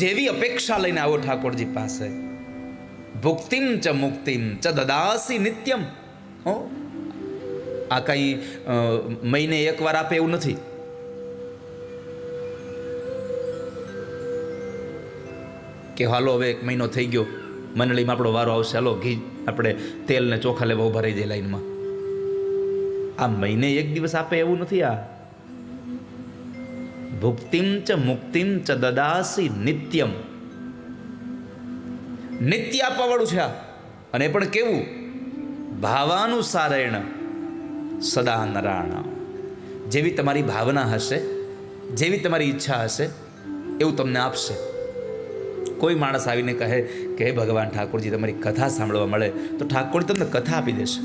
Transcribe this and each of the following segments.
જેવી અપેક્ષા લઈને આવો ઠાકોરજી પાસે. ભુક્તિમ ચ મુક્તિમ ચ દદાસી નિત્યમ. હો? આ કંઈ મહિને એકવાર આપે એવું નથી. કે હાલો હવે એક મહિનો થઈ ગયો. મંડળીમાં આપણો વારો આવશે. હાલો, ઘી આપણે તેલ ને ચોખા લેવા ઊભા રહી જાય લાઈનમાં. આ મહિને એક દિવસ આપે એવું નથી આ. ભુક્તિમ ચ મુક્તિમ ચ દદાસી નિત્યમ નિત્ય આપવાવાળું છે આ. અને પણ કેવું? ભાવાનુસારેણ સદા નરાણા જેવી તમારી ભાવના હશે, જેવી તમારી ઈચ્છા હશે, એવું તમને આપશે. કોઈ માણસ આવીને કહે કે, હે ભગવાન ઠાકોરજી, તમારી કથા સાંભળવા મળે. તો ઠાકોર તમને કથા આપી દેશે.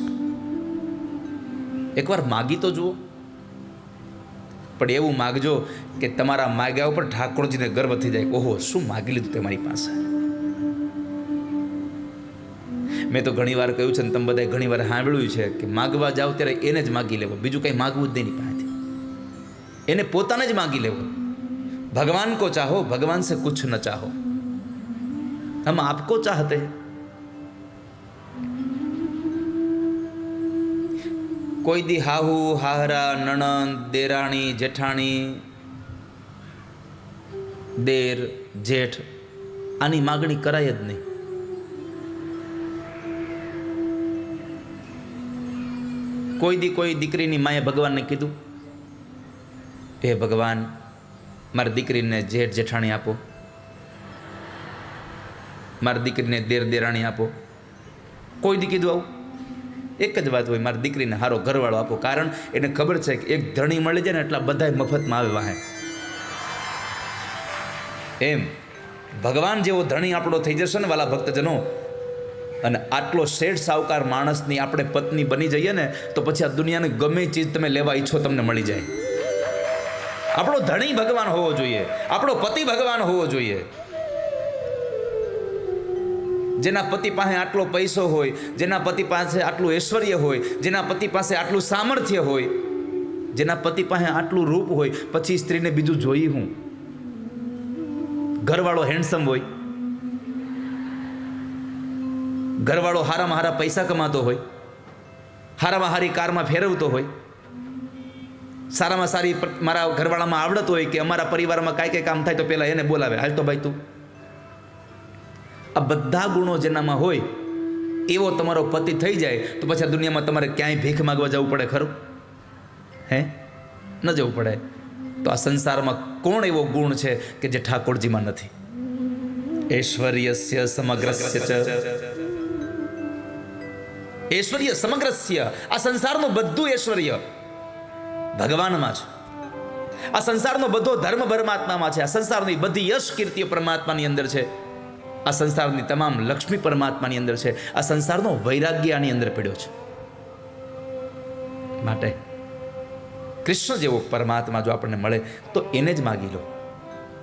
એકવાર માગી તો જુઓ. પણ એવું માગજો કે તમારા માગ્યા ઉપર ઠાકોરજીને ગર્વ થઈ જાય. ઓહો, શું માગી લીધું તે મારી પાસે? મેં તો ઘણીવાર કહ્યું છે ને, તમે બધાએ ઘણીવાર સાંભળ્યું છે કે માગવા જાઓ ત્યારે એને જ માગી લેવો. બીજું કંઈ માગવું જ નહીં પાસેથી. એને પોતાને જ માગી લેવો. ભગવાન કો ચાહો, ભગવાન સે કુછ ન ચાહો. હમ આપકો ચાહતે? હૈ કોઈ દી હાહુ, હાહરા, નણંદ, દેરાણી, જેઠાણી, દેર, જેઠ, આની માગણી કરાય જ નહીં. કોઈ દી કોઈ દીકરીની માએ ભગવાનને કીધું, હે ભગવાન, મારી દીકરીને જેઠ, જેઠાણી આપો. મારી દીકરીને દેર, દેરાણી આપો. કોઈ દી કીધું આવું? એક જ વાત હોય, મારી દીકરીને હારો ઘરવાળો આપો. કારણ એને ખબર છે કે એક ધણી મળી જાય ને એટલા બધા મફતમાં આવે વાહે. એમ. ભગવાન જેવો ધણી આપણો થઈ જશે ને વાલા ભક્તજનો, અને આટલો શેઠ સાવકાર માણસની આપણે પત્ની બની જઈએ ને, તો પછી આ દુનિયાને ગમે ચીજ તમે લેવા ઈચ્છો તમને મળી જાય. આપણો ધણી ભગવાન હોવો જોઈએ. આપણો પતિ ભગવાન હોવો જોઈએ. જેના પતિ પાસે આટલો પૈસો હોય, જેના પતિ પાસે આટલું ઐશ્વર્ય હોય, જેના પતિ પાસે આટલું સામર્થ્ય હોય, જેના પતિ પાસે આટલું રૂપ હોય, પછી સ્ત્રીને બીજું જોઈ હું? ઘરવાળો હેન્ડસમ હોય? ઘરવાળો હારામાં હારા પૈસા કમાતો હોય? હારામાં હારી કારમાં ફેરવતો હોય? સારામાં સારી મારા ઘરવાળામાં આવડત હોય કે અમારા પરિવારમાં કાંઈ કાંઈ કામ થાય તો પહેલાં એને બોલાવે. હાલ તો ભાઈ તું આ બધા ગુણો જેનામાં હોય, એવો તમારો પતિ થઈ જાય, તો પછી આ દુનિયામાં તમારે ક્યાંય ભીખ માગવા જવું પડે, ખરું? હે? ન જવું પડે. તો આ સંસારમાં કોણ એવો ગુણ છે કે જે ઠાકોરજીમાં નથી? ઐશ્વર્યસ્ય સમગ્રસ્ય ચ. ઐશ્વર્ય સમગ્રસ્ય. આ સંસારનું બધું ઐશ્વર્ય. ભગવાનમાં છે આ સંસારનો બધો ધર્મ પરમાત્મામાં છે. આ સંસારની બધી યશ કીર્તિઓ પરમાત્માની અંદર છે. આ સંસારની તમામ લક્ષ્મી પરમાત્માની અંદર છે. આ સંસારનો વૈરાગ્ય આની અંદર પડ્યો છે. માટે કૃષ્ણ જેવો પરમાત્મા જો આપણને મળે, તો એને જ માગી લો.